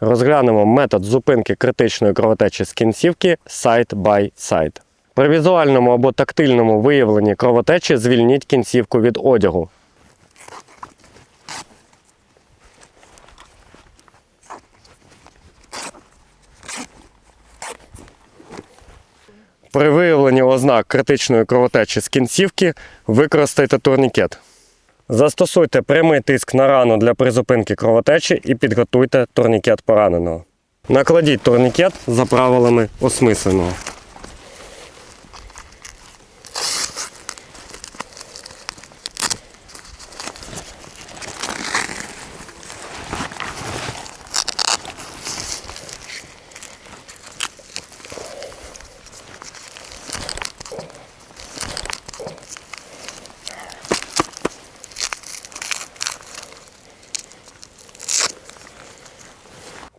Розглянемо метод зупинки критичної кровотечі з кінцівки side by side. При візуальному або тактильному виявленні кровотечі звільніть кінцівку від одягу. При виявленні ознак критичної кровотечі з кінцівки використайте турнікет. Застосуйте прямий тиск на рану для призупинки кровотечі і підготуйте турнікет пораненого. Накладіть турнікет за правилами осмисленого.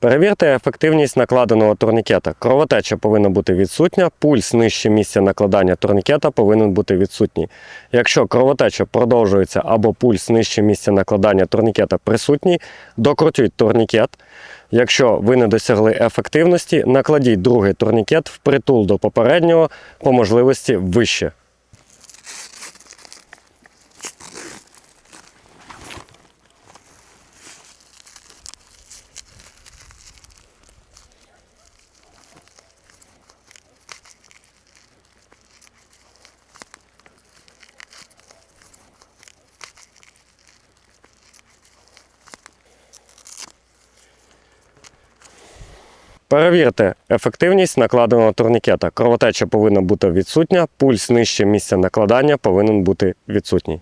Перевірте ефективність накладеного турнікета. Кровотеча повинна бути відсутня, пульс нижче місця накладання турнікета повинен бути відсутній. Якщо кровотеча продовжується або пульс нижче місця накладання турнікета присутній, докрутіть турнікет. Якщо ви не досягли ефективності, накладіть другий турнікет впритул до попереднього, по можливості вище. Перевірте ефективність накладеного турнікета. Кровотеча повинна бути відсутня, пульс нижче місця накладання повинен бути відсутній.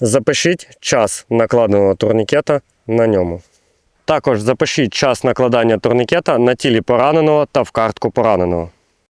Запишіть час накладеного турнікета на ньому. Також запишіть час накладання турнікета на тілі пораненого та в картку пораненого.